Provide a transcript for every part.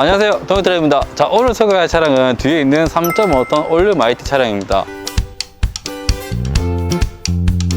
안녕하세요. 동현드라입니다. 자 오늘 소개할 차량은 뒤에 있는 3.5톤 올류 마이티 차량입니다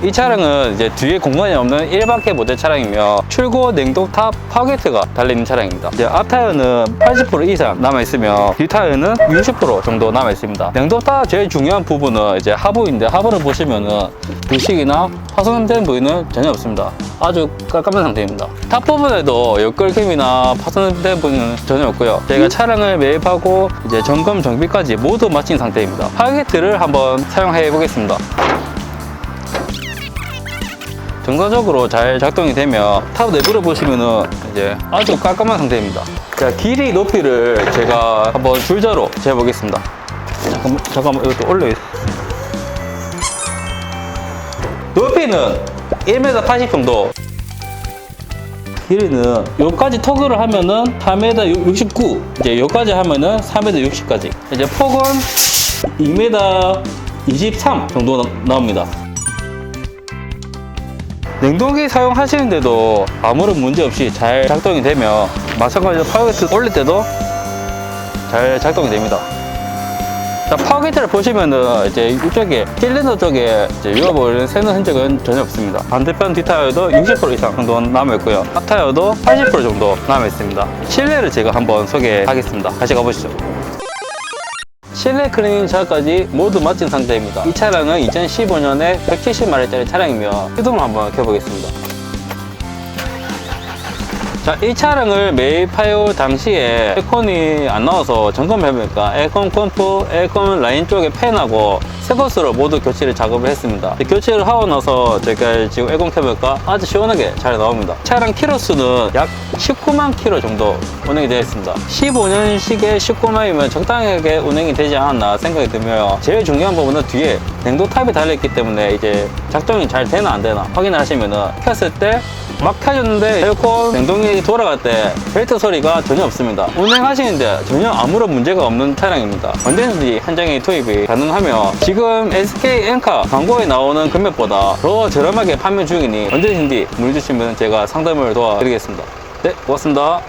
이 차량은 이제 뒤에 공간이 없는 일반계 모델 차량이며 출고 냉동 탑 파게트가 달려있는 차량입니다. 이제 앞 타이어는 80% 이상 남아있으며 뒤 타이어는 60% 정도 남아있습니다. 냉동 탑 제일 중요한 부분은 이제 하부인데 하부를 보시면은 부식이나 파손된 부위는 전혀 없습니다. 아주 깔끔한 상태입니다. 탑 부분에도 옆걸림이나 파손된 부위는 전혀 없고요. 저희가 차량을 매입하고 이제 점검 정비까지 모두 마친 상태입니다. 파게트를 한번 사용해 보겠습니다. 정상적으로 잘 작동이 되면 탑 내부를 보시면은 이제 아주 깔끔한 상태입니다. 자, 길이 높이를 제가 한번 줄자로 재보겠습니다. 잠깐만, 잠깐만, 이것도 올려. 높이는 1m 80 정도. 길이는 여기까지 토그를 하면은 3m 69. 이제 여기까지 하면은 3m 60까지. 이제 폭은 2m 23 정도 나- 나옵니다. 냉동기 사용하시는데도 아무런 문제 없이 잘 작동이 되며 마찬가지로 파워게트 올릴 때도 잘 작동이 됩니다. 자, 파워게이트를 보시면은 이제 이쪽에 실린더 쪽에 이제 유압을 새는 흔적은 전혀 없습니다. 반대편 뒷타이어도 60% 이상 정도 남아있고요. 앞타이어도 80% 정도 남아있습니다. 실내를 제가 한번 소개하겠습니다. 같이 가보시죠. 실내 클리닝 작까지 모두 마친 상태입니다. 이 차량은 2015년에 170마력짜리 차량이며 시동을 한번 켜보겠습니다. 자, 이 차량을 매입하여 당시에 에어컨이 안 나와서 점검해보니까 에어컨 펌프, 에어컨 라인 쪽에 팬하고 새 것으로 모두 교체를 작업을 했습니다. 교체를 하고 나서 제가 지금 에어컨 켜보니까 아주 시원하게 잘 나옵니다. 차량 키로수는 약 19만 키로 정도 운행이 되어 있습니다. 15년식의 19만이면 적당하게 운행이 되지 않았나 생각이 들며 제일 중요한 부분은 뒤에 냉동 탑이 달려있기 때문에 이제 작동이 잘 되나 안 되나 확인하시면은 켰을 때 막 켜졌는데 에어컨 냉동이 돌아갈 때 벨트 소리가 전혀 없습니다. 운행하시는데 전혀 아무런 문제가 없는 차량입니다. 언제든지 현장에 투입이 가능하며 지금 SK 엔카 광고에 나오는 금액보다 더 저렴하게 판매 중이니 언제든지 문의 주시면 제가 상담을 도와드리겠습니다. 네, 고맙습니다.